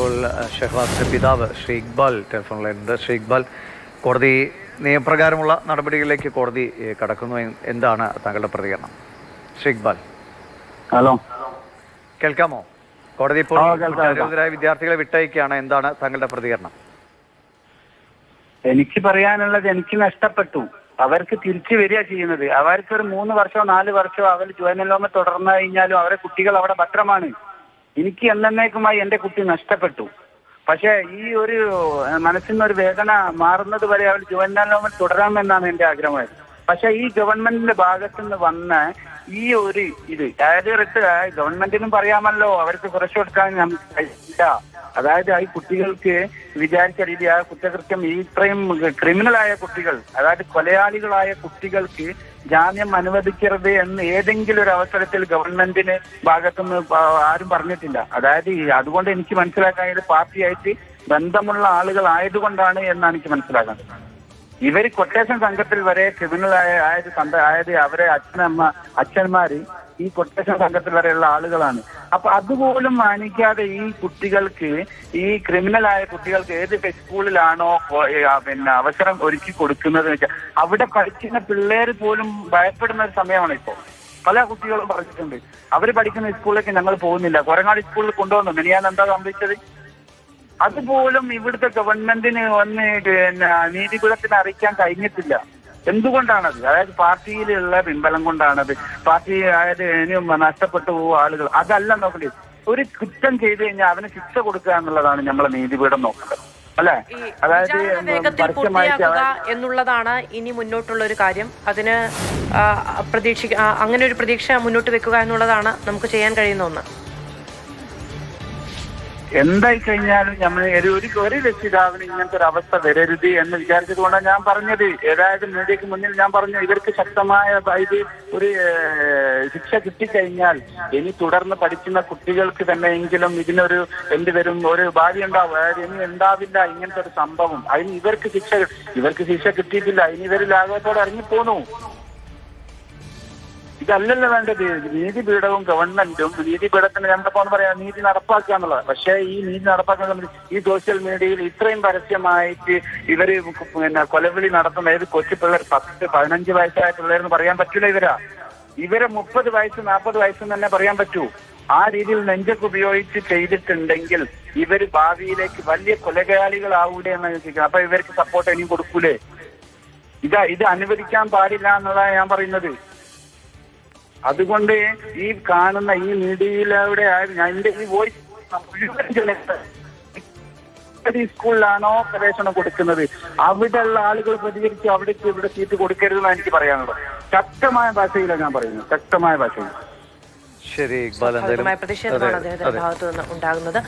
ഇപ്പോൾ ഷെഹ്വാസിന്റെ പിതാവ് ശ്രീ ഇക്ബാൽ ടെലിഫോൺ ലൈനുണ്ട് ശ്രീ ഇക്ബാൽ കോടതി നിയമപ്രകാരമുള്ള നടപടികളിലേക്ക് കോടതി കടക്കുന്നു എന്താണ് താങ്കളുടെ പ്രതികരണം? ശ്രീ ഇക്ബാൽ ഹലോ. കേൾക്കാമോ? കോടതി ഇപ്പോൾ. നിരവധിയായ വിദ്യാർത്ഥികളെ വിട്ടയക്കുകയാണ്. എന്താണ് താങ്കളുടെ പ്രതികരണം? എനിക്ക് പറയാനുള്ളത് എനിക്ക് നഷ്ടപ്പെട്ടു. അവർക്ക് തിരിച്ചു വരിക ചെയ്യുന്നത്. അവർക്ക് ഒരു മൂന്ന് വർഷമോ നാല് വർഷമോ അവർ ജുവനലോമ തുടർന്നു കഴിഞ്ഞാലും അവരെ കുട്ടികൾ അവിടെ ഭദ്രമാണ്. എനിക്ക് എന്നേക്കുമായി എന്റെ കുട്ടി നഷ്ടപ്പെട്ടു. പക്ഷേ ഈ ഒരു മനസ്സിൽ ഒരു വേദന മാറുന്നത് വരെ അവൾ അവർ ജുവനലോമ തുടരാമെന്നാണ് എന്റെ ആഗ്രഹമായത് പക്ഷെ ഈ ഗവൺമെന്റിന്റെ ഭാഗത്ത് നിന്ന് വന്ന ഈ ഒരു ഇത് അതായത് ഗവൺമെന്റിനും പറയാമല്ലോ അവർക്ക് കുറച്ചു കൊടുക്കാൻ നമുക്ക് അതായത് ആ കുട്ടികൾക്ക് വിചാരിച്ച രീതി ആ കുറ്റകൃത്യം ഇത്രയും ക്രിമിനലായ കുട്ടികൾ അതായത് കൊലയാളികളായ കുട്ടികൾക്ക് ജാമ്യം അനുവദിക്കരുത് എന്ന് ഏതെങ്കിലും ഒരു അവസരത്തിൽ ഗവൺമെന്റിന് ഭാഗത്തുനിന്ന് ആരും പറഞ്ഞിട്ടില്ല. അതായത് അതുകൊണ്ട് എനിക്ക് മനസ്സിലാക്കാൻ പാർട്ടിയായിട്ട് ബന്ധമുള്ള ആളുകൾ ആയതുകൊണ്ടാണ് എന്നാണ് എനിക്ക് മനസ്സിലാക്കുന്നത്. ഇവർ കൊട്ടേഷൻ സംഘത്തിൽ വരെ ക്രിമിനൽ ആയ ആയത് കണ്ട ആയത് അവരെ അച്ഛനമ്മ അച്ഛന്മാര് ഈ കൊട്ടേഷൻ സംഘത്തിൽ വരെയുള്ള ആളുകളാണ്. അപ്പൊ അതുപോലും മാനിക്കാതെ ഈ കുട്ടികൾക്ക് ഈ ക്രിമിനൽ ആയ കുട്ടികൾക്ക് ഏത് സ്കൂളിലാണോ പിന്നെ അവസരം ഒരുക്കി കൊടുക്കുന്നത് വെച്ചാൽ അവിടെ പഠിക്കുന്ന പിള്ളേർ പോലും ഭയപ്പെടുന്ന ഒരു സമയമാണ് ഇപ്പോൾ പല കുട്ടികളും പറഞ്ഞിട്ടുണ്ട്. അവർ പഠിക്കുന്ന സ്കൂളിലേക്ക് ഞങ്ങൾ പോകുന്നില്ല. കൊരങ്ങാട് സ്കൂളിൽ കൊണ്ടുവന്നു. മിനിയാൻ എന്താ സംഭവിച്ചത്? അതുപോലും ഇവിടുത്തെ ഗവൺമെന്റിന് വന്ന് പിന്നെ നീതിപീഠത്തിന് അറിയിക്കാൻ കഴിഞ്ഞിട്ടില്ല. എന്തുകൊണ്ടാണത്? അതായത് പാർട്ടിയിലുള്ള പിൻബലം കൊണ്ടാണത്. പാർട്ടി അതായത് ഇനിയും നഷ്ടപ്പെട്ടു പോകും ആളുകൾ. അതല്ല നോക്കേണ്ടത് ഒരു കുറ്റം ചെയ്തു കഴിഞ്ഞാൽ അവന് ശിക്ഷ കൊടുക്കുക എന്നുള്ളതാണ് നമ്മളെ നീതിപീഠം നോക്കേണ്ടത് അല്ലെ? അതായത് എന്നുള്ളതാണ് ഇനി മുന്നോട്ടുള്ള ഒരു കാര്യം. അതിന് പ്രതീക്ഷിക്ക പ്രതീക്ഷ അങ്ങനെ ഒരു പ്രതീക്ഷ മുന്നോട്ട് വെക്കുക എന്നുള്ളതാണ് നമുക്ക് ചെയ്യാൻ കഴിയുന്ന ഒന്ന്. എന്തായി കഴിഞ്ഞാലും നമ്മൾ ഒരു ഒരു- രക്ഷിതാവിന് ഇങ്ങനത്തെ ഒരു അവസ്ഥ വരരുത് എന്ന് വിചാരിച്ചത് കൊണ്ടാണ് ഞാൻ പറഞ്ഞത്. ഏതായത് മീഡിയക്ക് മുന്നിൽ ഞാൻ പറഞ്ഞു ഇവർക്ക് ശക്തമായ ഇത് ഒരു ശിക്ഷ കിട്ടിക്കഴിഞ്ഞാൽ ഇനി തുടർന്ന് പഠിക്കുന്ന കുട്ടികൾക്ക് തന്നെ എങ്കിലും ഇതിനൊരു എന്ത് വരും ഒരു ഭാവി ഉണ്ടാവും. അതായത് ഇനി ഉണ്ടാവില്ല ഇങ്ങനത്തെ ഒരു സംഭവം. അതിന് ഇവർക്ക് ശിക്ഷ ഇവർക്ക് ശിക്ഷ കിട്ടിയിട്ടില്ല. ഇനി ഇവർ ലാഘവത്തോടെ ഇറങ്ങിപ്പോന്നു. ഇതല്ലല്ലോ വേണ്ടത്. നീതിപീഠവും ഗവൺമെന്റും നീതിപീഠത്തിന് നമ്മളിപ്പോ പറയാം നീതി നടപ്പാക്കുക എന്നുള്ളത് പക്ഷേ ഈ നീതി നടപ്പാക്കുന്ന ഈ സോഷ്യൽ മീഡിയയിൽ ഇത്രയും പരസ്യമായിട്ട് ഇവർ പിന്നെ കൊലവിളി നടത്തുന്ന ഏത് കൊച്ചു പിള്ളേർ പത്ത് പതിനഞ്ച് വയസ്സായ പിള്ളേരെന്ന് പറയാൻ പറ്റില്ല ഇവരാ. ഇവരെ മുപ്പത് വയസ്സ് നാൽപ്പത് വയസ്സ് തന്നെ പറയാൻ പറ്റൂ. ആ രീതിയിൽ നെഞ്ചൊക്കെ ഉപയോഗിച്ച് ചെയ്തിട്ടുണ്ടെങ്കിൽ ഇവർ ഭാവിയിലേക്ക് വലിയ കൊലകാളികളാവൂലേ എന്ന് ചോദിക്കുന്നത്. അപ്പൊ ഇവർക്ക് സപ്പോർട്ട് ഇനിയും കൊടുക്കൂലേ? ഇതാ ഇത് അനുവദിക്കാൻ പാടില്ല എന്നുള്ളതാണ് ഞാൻ പറയുന്നത്. അതുകൊണ്ട് ഈ കാണുന്ന ഈ മീഡിയയിലൂടെ ഞാൻ എന്റെ ഈ വോയിസ് സ്കൂളിലാണോ പ്രവേശനം കൊടുക്കുന്നത്? അവിടെയുള്ള ആളുകൾ പ്രതികരിച്ച് അവിടേക്ക് ഇവിടെ സീറ്റ് കൊടുക്കരുതെന്നാണ് എനിക്ക് പറയാനുള്ളത്. ശക്തമായ ഭാഷയിലാണ് ഞാൻ പറയുന്നത്. ശക്തമായ ഭാഷയിൽ ശരി ഇക്ബാൽ എന്തായാലും പ്രതിഷേധമാണ് അദ്ദേഹത്തിന്റെ ഭാഗത്തുനിന്ന് ഭാഗത്തു നിന്ന് ഉണ്ടാകുന്നത്.